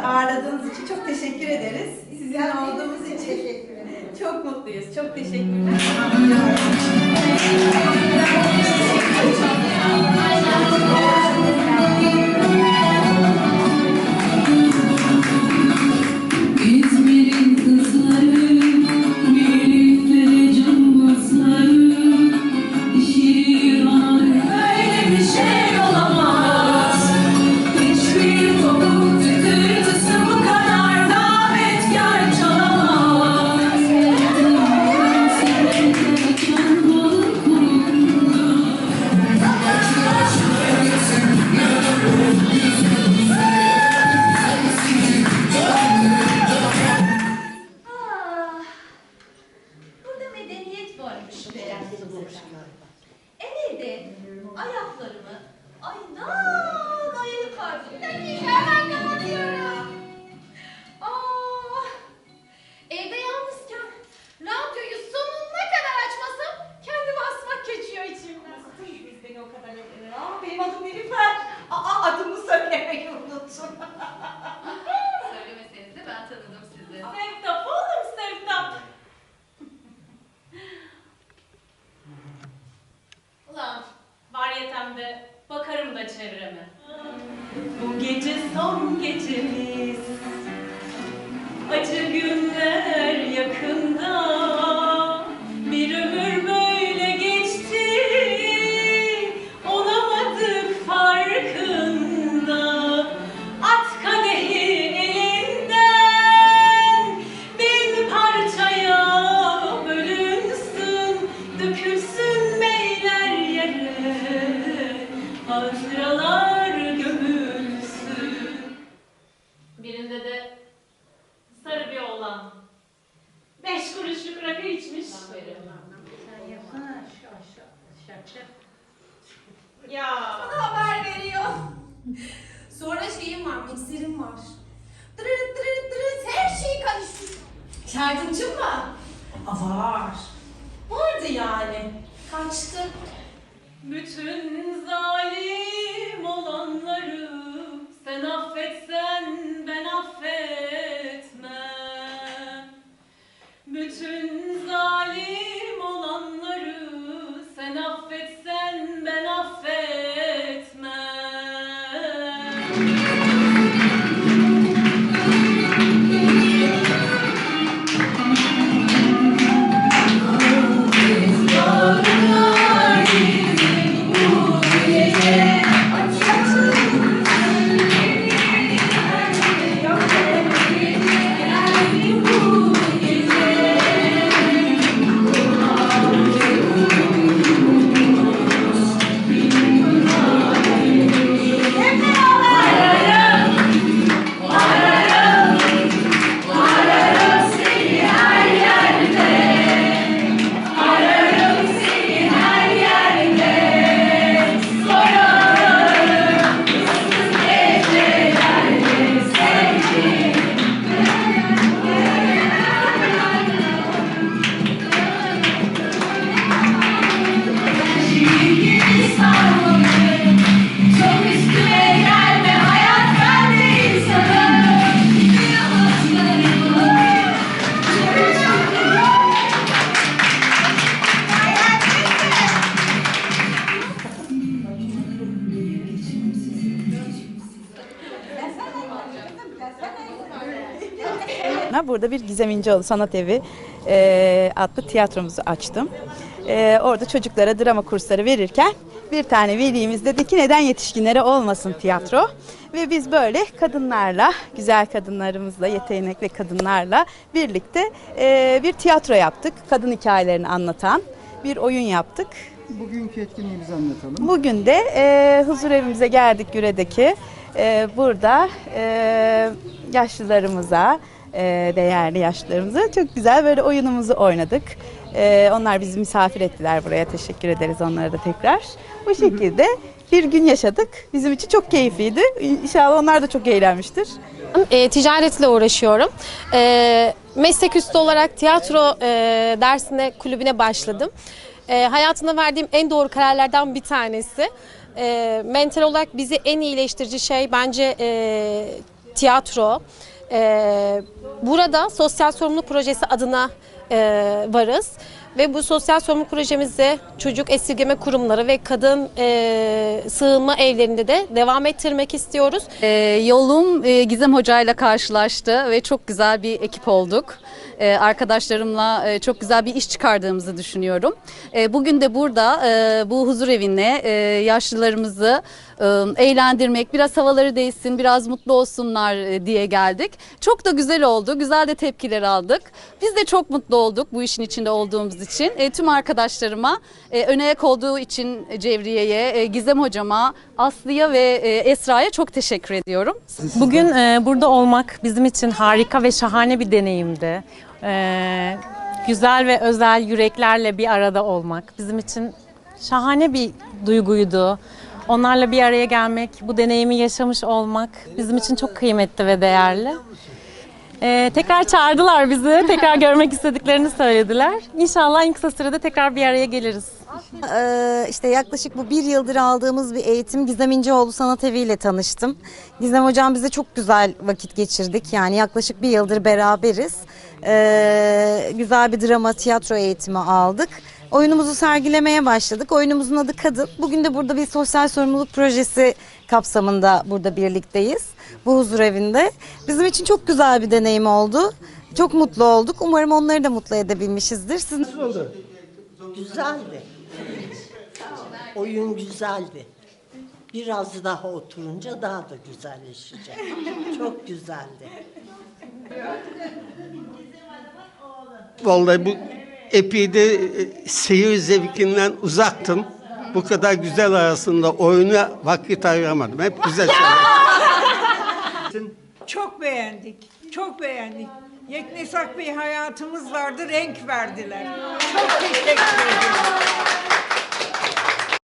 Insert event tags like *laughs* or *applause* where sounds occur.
burada ağırladığınız için çok teşekkür ederiz. Sizin olduğumuz için çok mutluyuz. Çok teşekkürler. *laughs* Evde ayaklarımı aydan home kitchen. Birinde de sarı bir oğlan Beş kuruşluk rakı içmiş Ya Bana haber veriyor. Sonra şeyim var, mikserim var. Dırırıt dırırıt dırırıt her şey karıştı. Yardımcım mı? Aa, var. Vardı yani. Kaçtı. Bütün zalim Burada bir Gizem İnceoğlu Sanat Evi e, adlı tiyatromuzu açtım. E, orada çocuklara drama kursları verirken bir tane velimiz dedi ki neden yetişkinlere olmasın tiyatro? Ve biz böyle kadınlarla, güzel kadınlarımızla, yetenekli kadınlarla birlikte e, bir tiyatro yaptık. Kadın hikayelerini anlatan bir oyun yaptık. Bugünkü etkinliğimizi anlatalım. Bugün de e, huzur evimize geldik Güre'deki. E, burada e, yaşlılarımıza, e, değerli yaşlılarımıza çok güzel böyle oyunumuzu oynadık. E, onlar bizi misafir ettiler buraya. Teşekkür ederiz onlara da tekrar. Bu şekilde bir gün yaşadık. Bizim için çok keyifliydi. İnşallah onlar da çok eğlenmiştir. E, ticaretle uğraşıyorum. E, meslek üstü olarak tiyatro e, dersine, kulübüne başladım. E, hayatımda verdiğim en doğru kararlardan bir tanesi. E, mental olarak bizi en iyileştirici şey bence e, tiyatro. Ee, burada sosyal sorumluluk projesi adına e, varız. Ve bu sosyal sorumluluk projemizi çocuk esirgeme kurumları ve kadın e, sığınma evlerinde de devam ettirmek istiyoruz. Ee, yolum e, Gizem Hoca ile karşılaştı ve çok güzel bir ekip olduk. Ee, arkadaşlarımla e, çok güzel bir iş çıkardığımızı düşünüyorum. E, bugün de burada e, bu huzur evine e, yaşlılarımızı e, eğlendirmek, biraz havaları değişsin, biraz mutlu olsunlar e, diye geldik. Çok da güzel oldu, güzel de tepkiler aldık. Biz de çok mutlu olduk bu işin içinde olduğumuz için. E, tüm arkadaşlarıma, e, öne ayak olduğu için Cevriye'ye, e, Gizem Hocama, Aslı'ya ve e, Esra'ya çok teşekkür ediyorum. Bugün e, burada olmak bizim için harika ve şahane bir deneyimdi. E, güzel ve özel yüreklerle bir arada olmak bizim için şahane bir duyguydu. Onlarla bir araya gelmek, bu deneyimi yaşamış olmak bizim için çok kıymetli ve değerli. E, tekrar çağırdılar bizi, tekrar *laughs* görmek istediklerini söylediler. İnşallah en kısa sürede tekrar bir araya geliriz. Ee, işte yaklaşık bu bir yıldır aldığımız bir eğitim Gizem İnceoğlu Sanat Evi ile tanıştım. Gizem Hocam bize çok güzel vakit geçirdik. Yani yaklaşık bir yıldır beraberiz. Ee, güzel bir drama, tiyatro eğitimi aldık. Oyunumuzu sergilemeye başladık. Oyunumuzun adı Kadın. Bugün de burada bir sosyal sorumluluk projesi kapsamında burada birlikteyiz. Bu huzur evinde. Bizim için çok güzel bir deneyim oldu. Çok mutlu olduk. Umarım onları da mutlu edebilmişizdir. Siz Güzeldi. Oyun güzeldi. Biraz daha oturunca daha da güzelleşecek. Çok güzeldi. Vallahi bu epey de e, seyir zevkinden uzaktım. Bu kadar güzel arasında oyuna vakit ayıramadım. Hep güzel *laughs* şeyler. Çok beğendik. Çok beğendik. Yeknesak bir hayatımız vardı, renk verdiler. Çok teşekkür ederim.